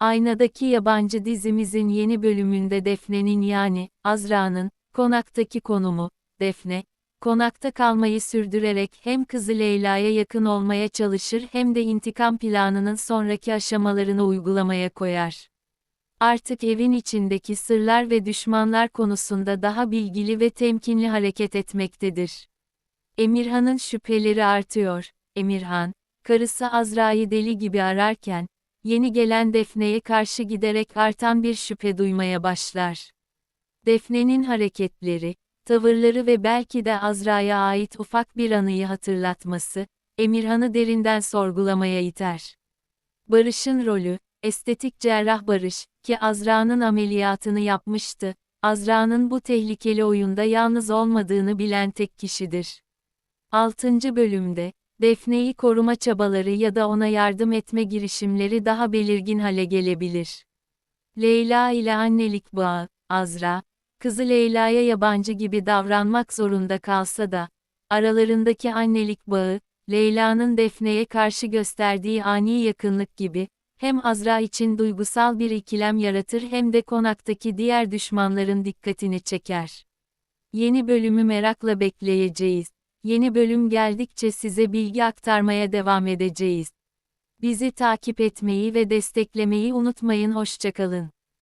Aynadaki yabancı dizimizin yeni bölümünde Defne'nin yani, Azra'nın, konaktaki konumu, Defne, konakta kalmayı sürdürerek hem kızı Leyla'ya yakın olmaya çalışır hem de intikam planının sonraki aşamalarını uygulamaya koyar. Artık evin içindeki sırlar ve düşmanlar konusunda daha bilgili ve temkinli hareket etmektedir. Emirhan'ın şüpheleri artıyor. Emirhan, karısı Azra'yı deli gibi ararken, yeni gelen Defne'ye karşı giderek artan bir şüphe duymaya başlar. Defne'nin hareketleri, tavırları ve belki de Azra'ya ait ufak bir anıyı hatırlatması, Emirhan'ı derinden sorgulamaya iter. Barış'ın rolü, estetik cerrah Barış, ki Azra'nın ameliyatını yapmıştı, Azra'nın bu tehlikeli oyunda yalnız olmadığını bilen tek kişidir. 6. bölümde, Defne'yi koruma çabaları ya da ona yardım etme girişimleri daha belirgin hale gelebilir. Leyla ile annelik bağı, Azra, kızı Leyla'ya yabancı gibi davranmak zorunda kalsa da, aralarındaki annelik bağı, Leyla'nın Defne'ye karşı gösterdiği ani yakınlık gibi, hem Azra için duygusal bir ikilem yaratır hem de konaktaki diğer düşmanların dikkatini çeker. Yeni bölümü merakla bekleyeceğiz. Yeni bölüm geldikçe size bilgi aktarmaya devam edeceğiz. Bizi takip etmeyi ve desteklemeyi unutmayın hoşçakalın.